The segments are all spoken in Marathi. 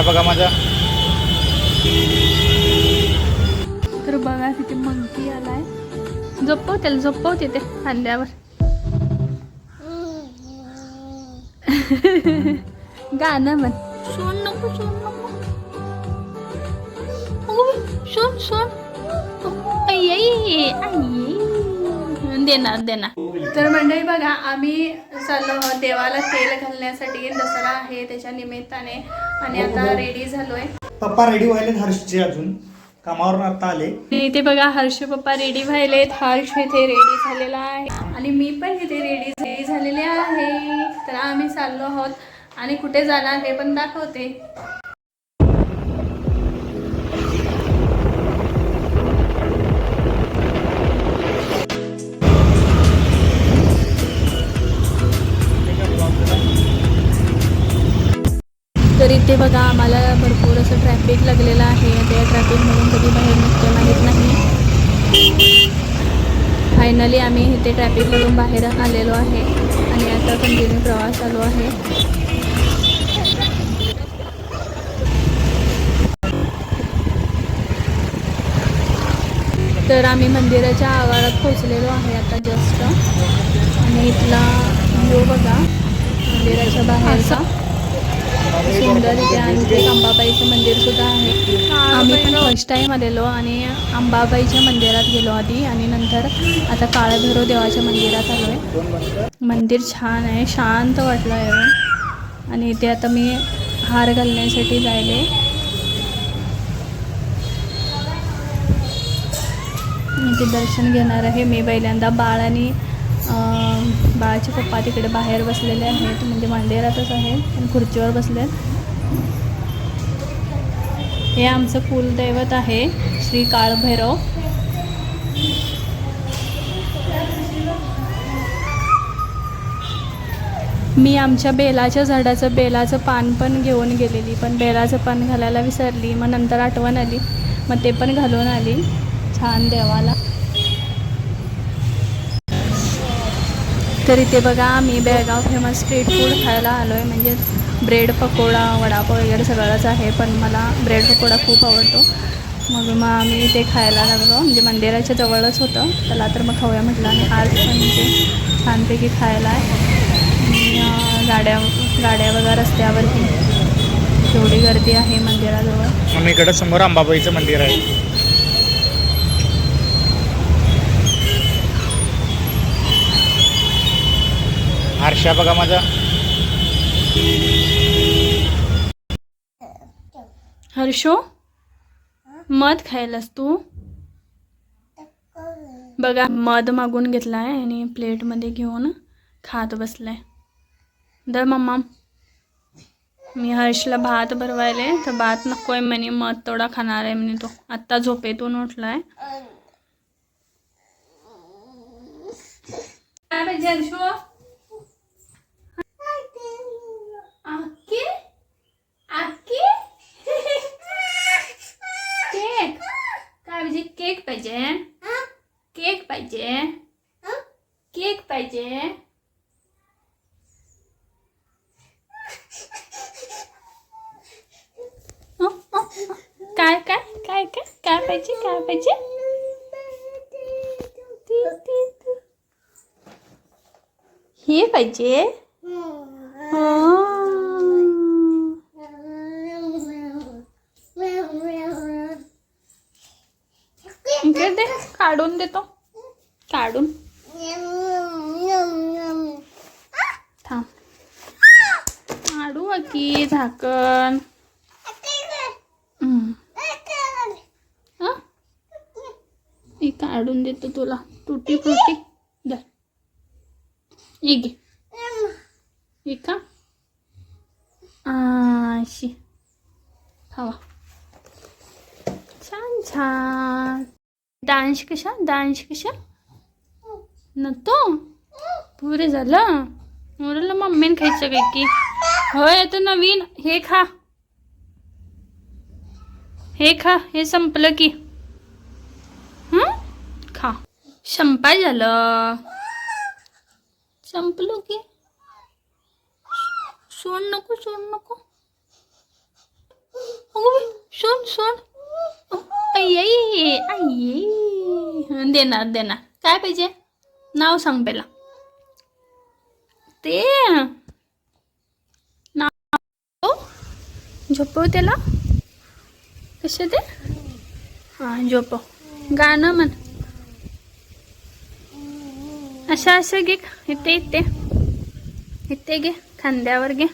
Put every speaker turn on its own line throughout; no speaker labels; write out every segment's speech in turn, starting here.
हर्षा बघा माझा
तर बघा तिथे मंकी आलाय. झोपव त्याला झोपवते ते खांद्यावर. गाणं म्हण. सोन नको सोन नको. सोन सोन. आई आई आई. देणार देणार. तर मंडळी बघा आम्ही चाललो आहोत देवाला तेल घालण्यासाठी दसरा आहे त्याच्या निमित्ताने आणि आता रेडी झालोय.
पप्पा रेडी व्हायलेत हर्षचे अजून. कामावरून आता आले.
इथे बघा हर्ष पप्पा रेडी व्हायलेत. हर्ष इथे रेडी झालेला आहे. आणि मी पण इथे रेडी रेडी झालेले आहे. तर आम्ही चाललो आहोत. आणि कुठे जाणार हे पण दाखवते. इथे बघा आम्हाला भरपूर असं ट्रॅफिक लागलेलं आहे. त्या ट्रॅफिकमधून कधी बाहेर निघतो माहीत नाही. फायनली आम्ही इथे ट्रॅफिकमधून बाहेर आलेलो आहे. आणि आता कंटिन्यू प्रवास चालू आहे. तर आम्ही मंदिराच्या आवारात पोचलेलो आहे आता जस्ट आणि इथला व्ह्यू बघा मंदिराच्या बाहेरचा. सुंदर इथे आणि इथे अंबाबाईचं मंदिर सुद्धा आहे. आम्ही पण फर्स्ट टाईम आलेलो आणि अंबाबाईच्या मंदिरात गेलो आधी आणि नंतर आता काळभैरव देवाच्या मंदिरात आलो आहे मंदिर छान आहे शांत वाटलं आहे. आणि इथे आता मी हार घालण्यासाठी जायले. इथे दर्शन घेणार आहे. मी पहिल्यांदा बाळ आणि बाळाचे पप्पा तिकडे बाहेर बसलेले आहेत म्हणजे मंदिरातच आहेत पण खुर्चीवर आहेत हे आमचं कुलदैवत आहे श्री काळभैरव मी आमच्या बेलाच्या झाडाचं बेलाचं पान पण घेऊन गेलेली पण बेलाचं पान घालायला विसरली मग नंतर आठवण आली मग ते पण घालून आली. छान देवाला. तर इथे बघा मी बेळगाव फेमस स्ट्रीट फूड खायला आलो आहे म्हणजे ब्रेड पकोडा वडापाव वगैरे सगळंच आहे पण मला ब्रेड पकोडा खूप आवडतो. मग मग आम्ही ते खायला लागलो. म्हणजे मंदिराच्या जवळच होतं. त्याला तर मग खाऊया म्हटलं. आणि आज पण ते छानपैकी खायला आहे. गाड्या गाड्या बघा रस्त्यावरती. एवढी गर्दी आहे मंदिराजवळ.
आणि इकडं समोर अंबाबाईचं मंदिर आहे. हर्षा बघा माझा.
हर्षो मध खायलास तू? बघा मध मागून घेतलाय आणि प्लेटमध्ये घेऊन खात बसलाय. दर मम्मा. मी हर्षला भात भरवायले तर भात नकोय म्हणे मध थोडा खाणार आहे म्हणे तो. आत्ता झोपेतून उठलाय. काय पाहिजे हर्षो? आके आके केक। काय पाहिजे केक पाहिजे केक पाहिजे केक पाहिजे अ, अ, अ. काय काय काय काय काय पाहिजे काय पाहिजे. हे पाहिजे? की झाकण. मी काढून देतो तुला. तुटी फुटी. दे. घे. का? आशी खावा छान छान. डान्स कशा? डान्स कशा? न तो पुरे झालं. मुलाला मम्मीने खायचं काय की? होय तर नवीन. हे खा. हे खा. हे संपलं की. हं? खा. संपाय झालं. संपलो की. सोड नको सोड नको. सोड सोड आई आई देणार देणार. काय पाहिजे? नाव सांग पहिला. ते. हो झोपव त्याला. कसे ते? हां झोपव. गाणं म्हण. असं असं घे. इथे इथे. इथे घे. खांद्यावर घे.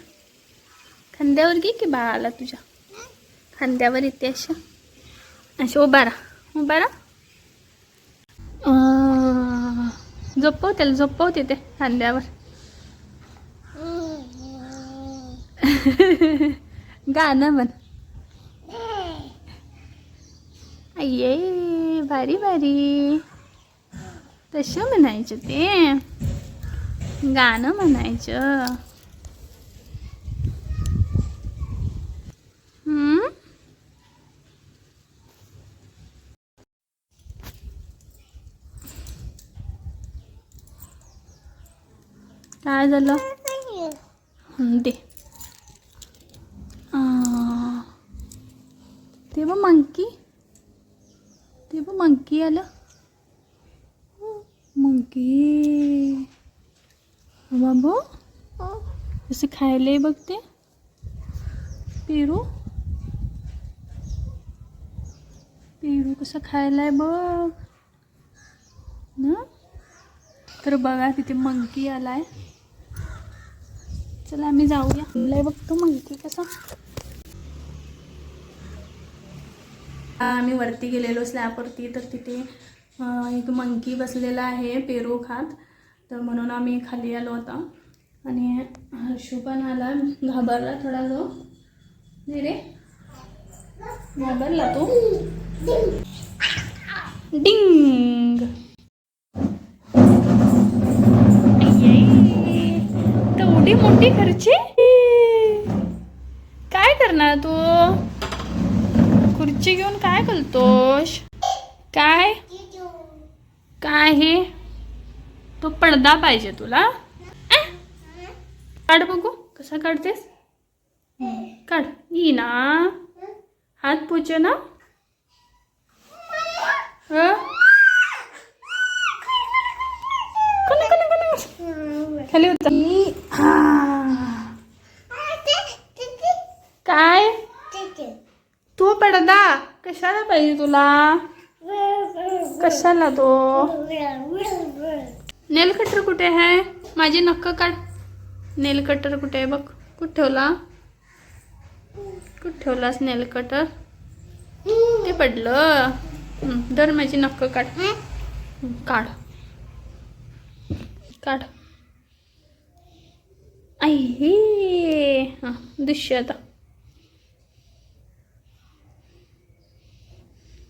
खांद्यावर घे की बाळाला तुझ्या? खांद्यावर इथे असं असं उभारा उभारा झोपव त्याला झोपव तिथे खांद्यावर. गाणं म्हण. अय्ये भारी भारी. तसं म्हणायचं ते. गाणं म्हणायचं. हम्म? काय झालं? दे आ, ते बघ मंकी ते बघ मंकी आलं? मंकी. बाबू असं खायला बघ ते? पेरू. पेरू कसं खायलाय बघ. ना? तर बघा तिथे मंकी आलाय. चला आम्ही जाऊया. बघतो मंकी कसा? आम्ही वरती गेलेलो स्लॅबवरती तर तिथे एक मंकी बसलेला आहे पेरू खात. तर म्हणून आम्ही खाली आलो होता आणि हर्षू पण आला. घाबरला थोडा जो. नाही रे. घाबरला तो. डिंग. तेवढी मोठी खर्ची? काय करणार तू? खुर्ची घेऊन काय? करतोस हे? तो पडदा पाहिजे तुला? काढ बघू, कसा काढतेस? काढ. ई ना. हात पोचे ना. खाली उतर काय तू पडदा कशाला पाहिजे तुला? कशाला तो? नेल कटर कुठे आहे? माझी नक्क काढ. नेल कटर कुठे आहे बघ. कुठे ठेवला? कुठे ठेवलास नेल कटर ते पडलं. हं, धर माझी नक्क काढ. हं, काढ. काढ. आई हे. हाँ दुष्य आता.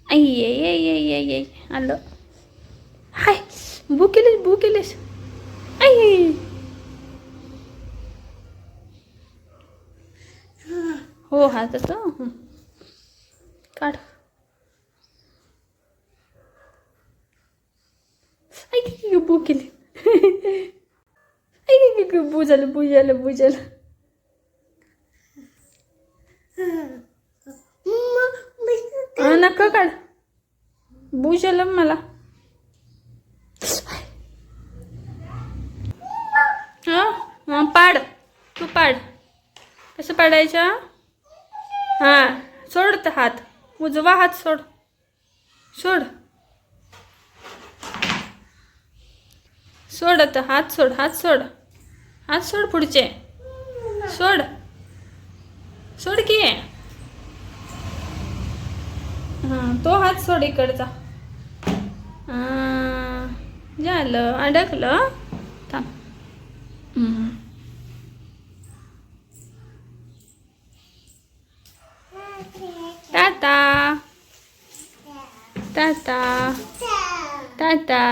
आई ये ये ये ये ये आलं हाय बू केलीस बू केलीस आई हो हा तसं हं. काढ आई की की बू केली आई की की बू झालं बू झालं बू झालं हा नका काढ बू मला. हा पाड. तू पाड. कसं पाडायचं हां? सोड हात. उजवा हात सोड. सोड. सोड आता. हात सोड हात सोड. हात सोड पुढचे. सोड. सोड की. हां तो हात सोड इकडचा. झालं. अडकलं? थांब. टाटा टाटा टाटा